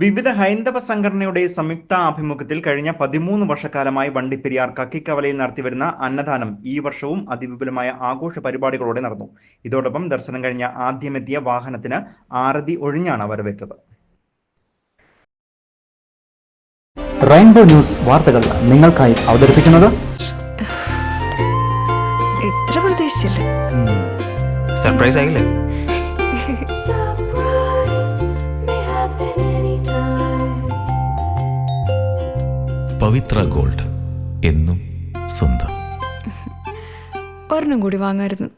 വിവിധ ഹൈന്ദവ സംഘടനയുടെ സംയുക്ത ആഭിമുഖ്യത്തിൽ കഴിഞ്ഞ പതിമൂന്ന് വർഷക്കാലമായി വണ്ടിപ്പെരിയാർ കക്കിക്കവലയിൽ നടത്തിവരുന്ന അന്നദാനം ഈ വർഷവും അതിവിപുലമായ ആഘോഷ പരിപാടികളോടെ നടന്നു. ഇതോടൊപ്പം ദർശനം കഴിഞ്ഞ ആദ്യമെത്തിയ വാഹനത്തിന് ആരതി ഒഴിഞ്ഞാണ് വരവേറ്റത്. റെയിൻബോ ന്യൂസ് വാർത്തകൾ നിങ്ങൾക്കായി അവതരിപ്പിക്കുന്നത്? സർപ്രൈസ് ആയില്ലേ പവിത്ര ഗോൾഡ് എന്നും സ്വന്തം. ഒരെണ്ണം കൂടി വാങ്ങായിരുന്നു.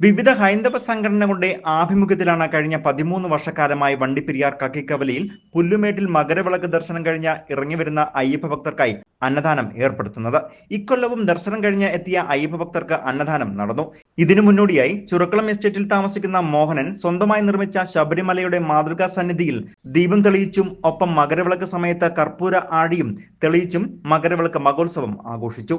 വിവിധ ഹൈന്ദവ സംഘടനകളുടെ ആഭിമുഖ്യത്തിലാണ് കഴിഞ്ഞ പതിമൂന്ന് വർഷക്കാലമായി വണ്ടിപ്പെരിയാർ കക്കിക്കവലയിൽ പുല്ലുമേട്ടിൽ മകരവിളക്ക് ദർശനം കഴിഞ്ഞ ഇറങ്ങിവരുന്ന അയ്യപ്പ ഭക്തർക്കായി അന്നദാനം ഏർപ്പെടുത്തുന്നത്. ഇക്കൊല്ലവും ദർശനം കഴിഞ്ഞ് എത്തിയ അയ്യപ്പ ഭക്തർക്ക് അന്നദാനം നടന്നു. ഇതിനു മുന്നോടിയായി ചുരക്കളം എസ്റ്റേറ്റിൽ താമസിക്കുന്ന മോഹനൻ സ്വന്തമായി നിർമ്മിച്ച ശബരിമലയുടെ മാതൃകാ സന്നിധിയിൽ ദീപം തെളിയിച്ചും ഒപ്പം മകരവിളക്ക് സമയത്ത് കർപ്പൂര ആഴിയും തെളിയിച്ചും മകരവിളക്ക് മഹോത്സവം ആഘോഷിച്ചു.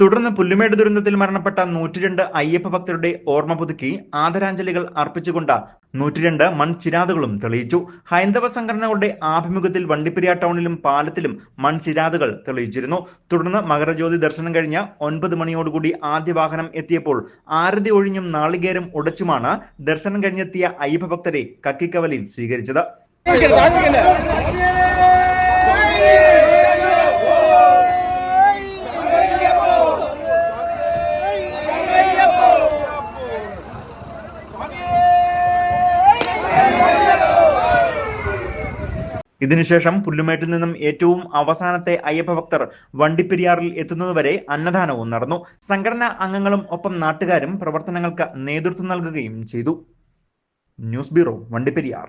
തുടർന്ന് പുല്ലുമേട് ദുരന്തത്തിൽ മരണപ്പെട്ട നൂറ്റിരണ്ട് അയ്യപ്പ ഭക്തരുടെ ഓർമ്മ പുതുക്കി ആദരാഞ്ജലികൾ അർപ്പിച്ചുകൊണ്ട് നൂറ്റിരണ്ട് മൺചിരാതുകളും തെളിയിച്ചു. ഹൈന്ദവ സംഘടനകളുടെ ആഭിമുഖ്യത്തിൽ വണ്ടിപ്പെരിയ ടൗണിലും പാലത്തിലും മൺചിരാതുകൾ തെളിയിച്ചിരുന്നു. തുടർന്ന് മകരജ്യോതി ദർശനം കഴിഞ്ഞ് ഒൻപത് മണിയോടുകൂടി ആദ്യ വാഹനം എത്തിയപ്പോൾ ആരതി ഒഴിഞ്ഞും നാളികേരം ഉടച്ചുമാണ് ദർശനം കഴിഞ്ഞെത്തിയ അയ്യപ്പ ഭക്തരെ കക്കിക്കവലിൽ സ്വീകരിച്ചത്. ഇതിനുശേഷം പുല്ലുമേട്ടിൽ നിന്നും ഏറ്റവും അവസാനത്തെ അയ്യപ്പ ഭക്തർ വണ്ടിപ്പെരിയാറിൽ എത്തുന്നതുവരെ അന്നദാനവും നടന്നു. സംഘടനാ അംഗങ്ങളും ഒപ്പം നാട്ടുകാരും പ്രവർത്തനങ്ങൾക്ക് നേതൃത്വം നൽകുകയും ചെയ്തു. News bureau Vandiperiyar.